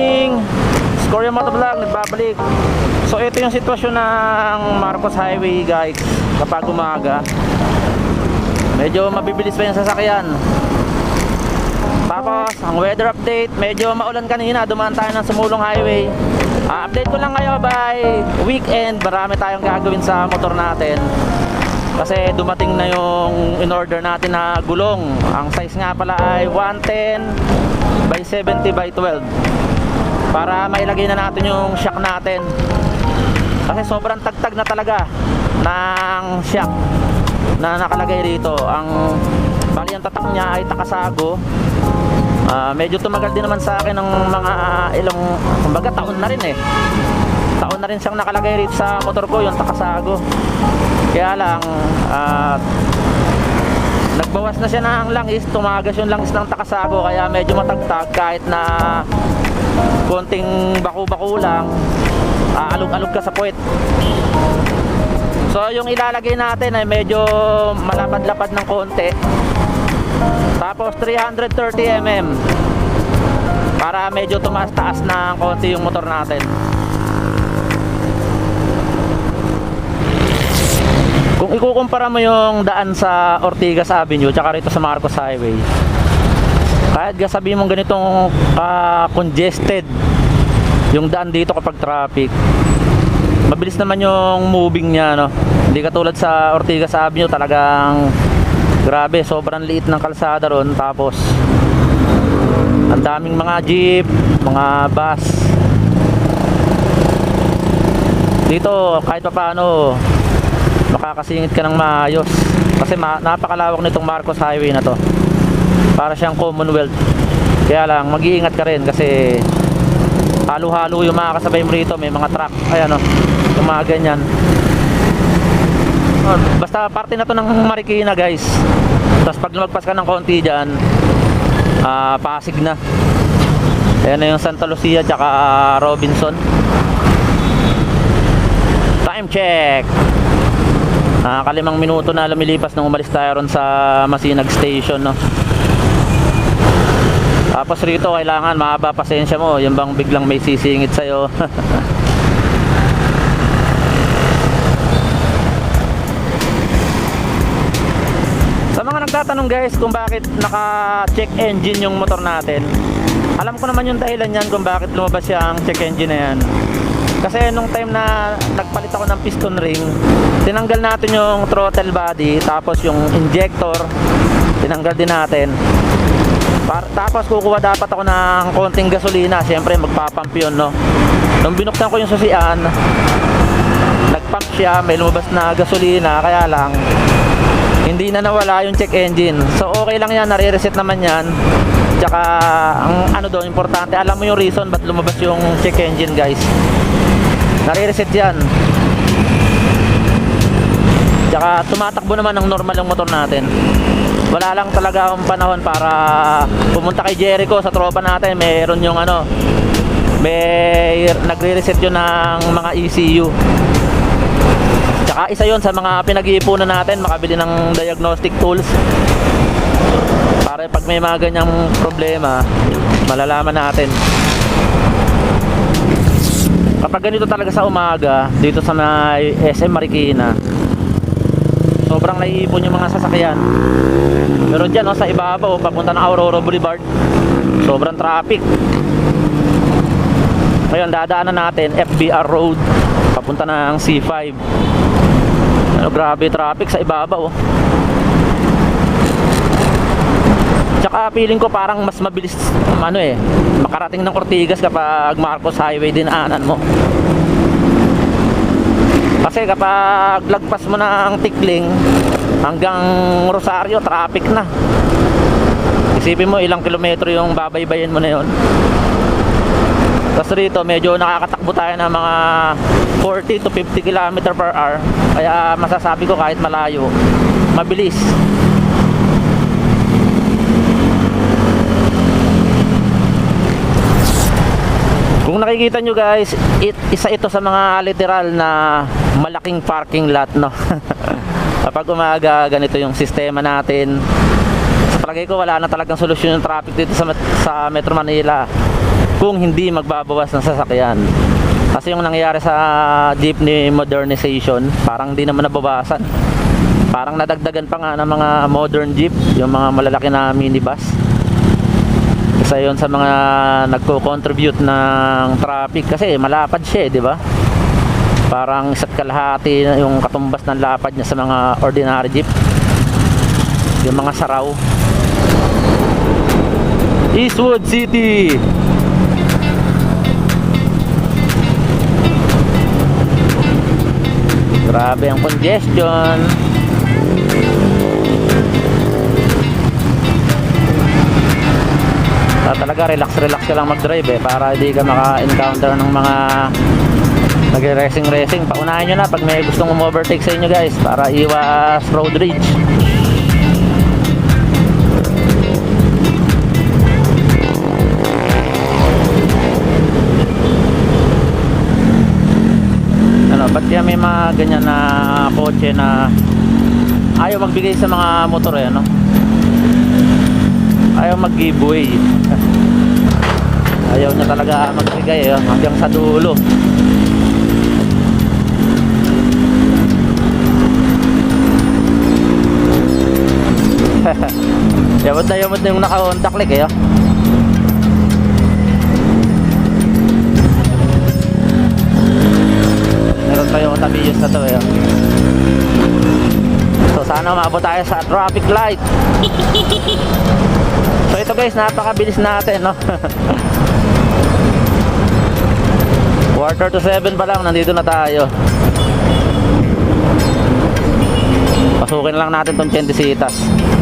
morning! Scoreo Motovlog, nagbabalik. So ito yung sitwasyon ng Marcos Highway guys kapag umaga. Medyo mabibilis pa yung sasakyan. Tapos, ang weather update, medyo maulan kanina, dumaan tayo ng Sumulong Highway. Ah, update ko lang kayo by weekend, marami tayong gagawin sa motor natin. Kasi dumating na yung in-order natin na gulong. Ang size nga pala ay 110 by 70 by 12. Para mailagay na natin yung shock natin. Kasi sobrang tagtag na talaga ng shock na nakalagay rito. Ang bali ang tatak niya ay takasago. Ah, medyo tumagal din naman sa akin ng mga ilang kumbaga taon na rin eh. Taon na rin siyang nakalagay rito sa motor ko yung takasago. Kaya lang ah, nagbawas na siya ng langis, tumagas yung langis ng takasago kaya medyo matagtag kahit na konting baku-baku lang aalog-alog ka sa puwet. So yung ilalagay natin ay medyo malapad-lapad ng konti. Tapos 330 mm para medyo tumaas-taas ng konti yung motor natin. Kung ikukumpara mo yung daan sa Ortigas Avenue tsaka rito sa Marcos Highway, kahit gasabi mong ganitong ah, congested yung daan dito kapag traffic, mabilis naman yung moving niya no. Hindi katulad sa Ortigas Avenue talagang grabe, sobrang liit ng kalsada ron tapos ang daming mga jeep, mga bus. Dito kahit pa paano makakasingit ka ng maayos kasi ma- napakalawak nitong Marcos Highway na to para siyang Commonwealth. Kaya lang mag-iingat ka rin kasi halo-halo yung mga kasabay mo rito. May mga truck ayan o yung mga ganyan. Basta parte na to ng Marikina guys. Tapos pag lumagpas ka ng konti dyan ah, Pasig na. Ayan na yung Santa Lucia tsaka ah, Robinson. Time check! Nakakalimang minuto na lumilipas nung umalis tayo ron sa Masinag Station, no? Tapos rito, kailangan mahaba pasensya mo. Yung bang biglang may sisingit sa'yo. sa mga nagtatanong guys kung bakit naka-check engine yung motor natin, alam ko naman yung dahilan yan kung bakit lumabas yung check engine na yan. Kasi nung time na nagpalit ako ng piston ring, tinanggal natin yung throttle body, tapos yung injector, tinanggal din natin. Par tapos kukuha dapat ako ng konting gasolina, siyempre magpapump yun, no? Nung binuksan ko yung susian, nagpump siya, may lumabas na gasolina, kaya lang, hindi na nawala yung check engine. So okay lang yan, nare-reset naman yan. Tsaka ang ano doon, importante, alam mo yung reason ba't lumabas yung check engine guys. Nare-reset yan. Tsaka tumatakbo naman ng normal yung motor natin. Wala lang talaga akong panahon para pumunta kay Jericho sa tropa natin. Meron yung ano, may nagre-reset yun ng mga ECU. Tsaka isa yon sa mga pinag-iipunan natin, makabili ng diagnostic tools. Para pag may mga ganyang problema, malalaman natin. Kapag ganito talaga sa umaga, dito sa SM Marikina, sobrang naiipon yung mga sasakyan. Pero dyan, oh, sa ibabaw, papunta ng Aurora Boulevard, sobrang traffic. Ngayon, dadaanan natin FBR Road, papunta ng C5. Ano, grabe traffic sa ibabaw. Oh. Tsaka feeling ko parang mas mabilis ano eh, makarating ng Ortigas kapag Marcos Highway din aanan mo. Kasi kapag lagpas mo ng Tikling hanggang Rosario, traffic na. Isipin mo ilang kilometro yung babaybayin mo na yon. Tapos rito medyo nakakatakbo tayo ng mga 40 to 50 km per hour. Kaya masasabi ko kahit malayo, mabilis. Kung nakikita nyo guys, it, isa ito sa mga literal na malaking parking lot no. Kapag umaga, ganito yung sistema natin. Sa palagay ko wala na talagang solusyon yung traffic dito sa, sa Metro Manila. kung hindi magbabawas ng sasakyan. Kasi yung nangyayari sa jeepney modernization, parang di naman nabawasan. Parang nadagdagan pa nga ng mga modern jeep, yung mga malalaki na minibus. Isa yun sa mga nagko-contribute ng traffic kasi malapad siya, eh, di ba? Parang isa't kalahati yung katumbas ng lapad niya sa mga ordinary jeep. Yung mga saraw. Eastwood City. Grabe ang congestion. Ah, talaga relax relax ka lang mag-drive eh para hindi ka maka-encounter ng mga nagre-racing racing. Paunahin nyo na pag may gustong um-overtake sa inyo guys para iwas road rage. ano, ba't kaya may mga ganyan na kotse na ayaw magbigay sa mga motor eh, ano? Ayaw mag-giveaway. Ayaw niya talaga magbigay eh, hanggang sa dulo. Yamot na yamot na yung like eh. oh. Meron tayong tabiyos na to eh. oh. So sana maabot tayo sa traffic light. So ito guys, napakabilis natin, no? Quarter to 7 pa lang, nandito na tayo. Pasukin lang natin tong Chentisitas. So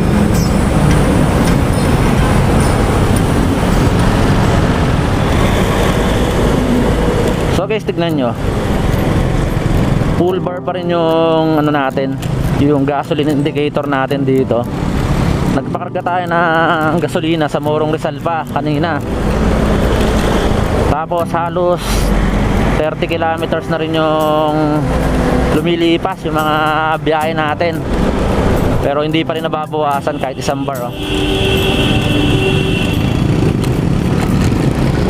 guys, tignan nyo. Full bar pa rin yung ano natin, yung gasoline indicator natin dito. Nagpakarga tayo ng gasolina sa Morong Rizal pa kanina. Tapos halos 30 kilometers na rin yung lumilipas yung mga biyahe natin. Pero hindi pa rin nababawasan kahit isang bar. Oh.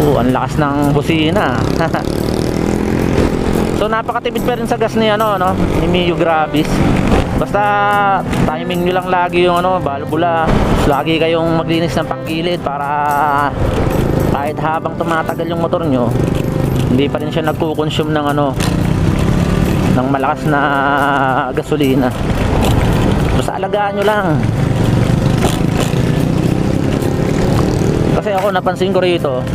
Oh, ang lakas ng busina. so napakatipid pa rin sa gas ni ano, no, ni Mio Gravis. Basta timing nyo lang lagi yung ano, balbula. Lagi kayong maglinis ng panggilid para kahit habang tumatagal yung motor nyo, hindi pa rin siya nagko-consume ng ano ng malakas na gasolina. Basta alagaan nyo lang. Kasi ako napansin ko rito,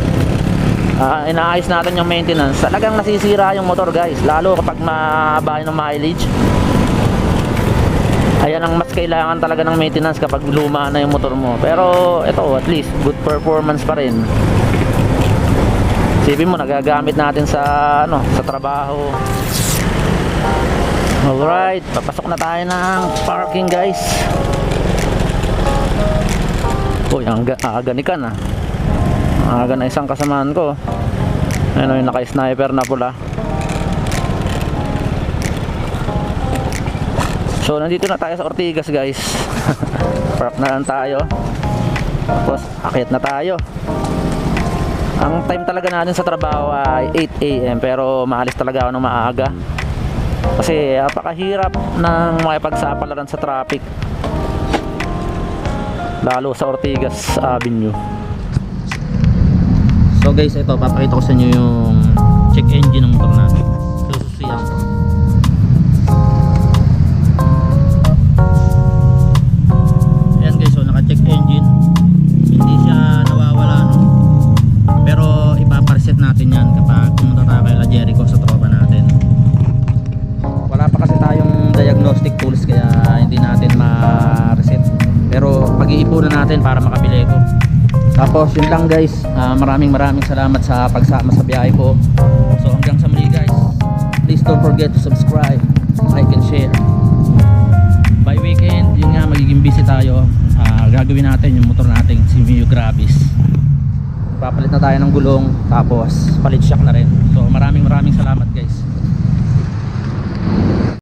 ah, inaayos natin yung maintenance. Talagang nasisira yung motor guys, lalo kapag mababa ng mileage. Ayan ang mas kailangan talaga ng maintenance kapag luma na yung motor mo. Pero ito, at least good performance pa rin. Sipin mo nagagamit natin sa ano, sa trabaho. Alright, papasok na tayo ng parking guys. Uy, ang ga- aga ni Kan ah. Aga na isang kasamaan ko. Ayun o, yung naka-sniper na pula. So, nandito na tayo sa Ortigas guys. Park na lang tayo. Tapos, akit na tayo. Ang time talaga natin sa trabaho ay 8 a.m. Pero maalis talaga ako ng maaga. Kasi napakahirap ng makipagsapalaran sa traffic. Lalo sa Ortigas Avenue. So guys, ito papakita ko sa inyo yung check engine ng motor natin. Tapos yun lang guys, Ah, maraming maraming salamat sa pagsama sa biyahe ko. So hanggang sa muli guys, please don't forget to subscribe, like and share. By weekend, yun nga magiging busy tayo. Ah, gagawin natin yung motor natin, si Mio Gravis. Papalit na tayo ng gulong, tapos palit shock na rin. So maraming maraming salamat guys.